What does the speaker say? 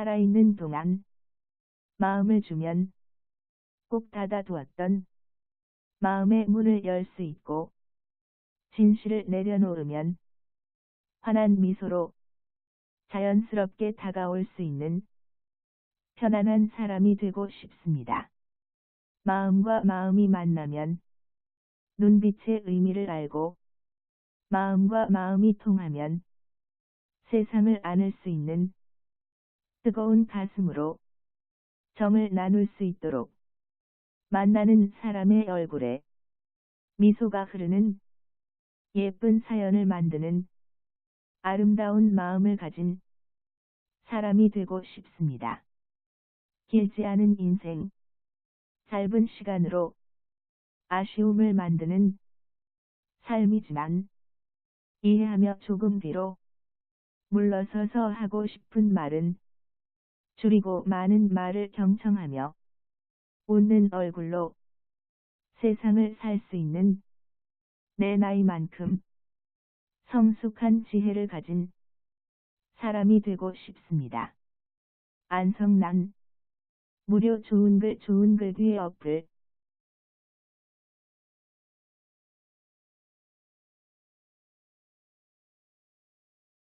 살아있는 동안 마음을 주면 꼭 닫아두었던 마음의 문을 열 수 있고 진실을 내려놓으면 환한 미소로 자연스럽게 다가올 수 있는 편안한 사람이 되고 싶습니다. 마음과 마음이 만나면 눈빛의 의미를 알고 마음과 마음이 통하면 세상을 안을 수 있는 뜨거운 가슴으로 정을 나눌 수 있도록 만나는 사람의 얼굴에 미소가 흐르는 예쁜 사연을 만드는 아름다운 마음을 가진 사람이 되고 싶습니다. 길지 않은 인생, 짧은 시간으로 아쉬움을 만드는 삶이지만 이해하며 조금 뒤로 물러서서 하고 싶은 말은 줄이고 많은 말을 경청하며 웃는 얼굴로 세상을 살 수 있는 내 나이만큼 성숙한 지혜를 가진 사람이 되고 싶습니다. 안성난 무료 좋은 글 좋은 글 뒤에 어플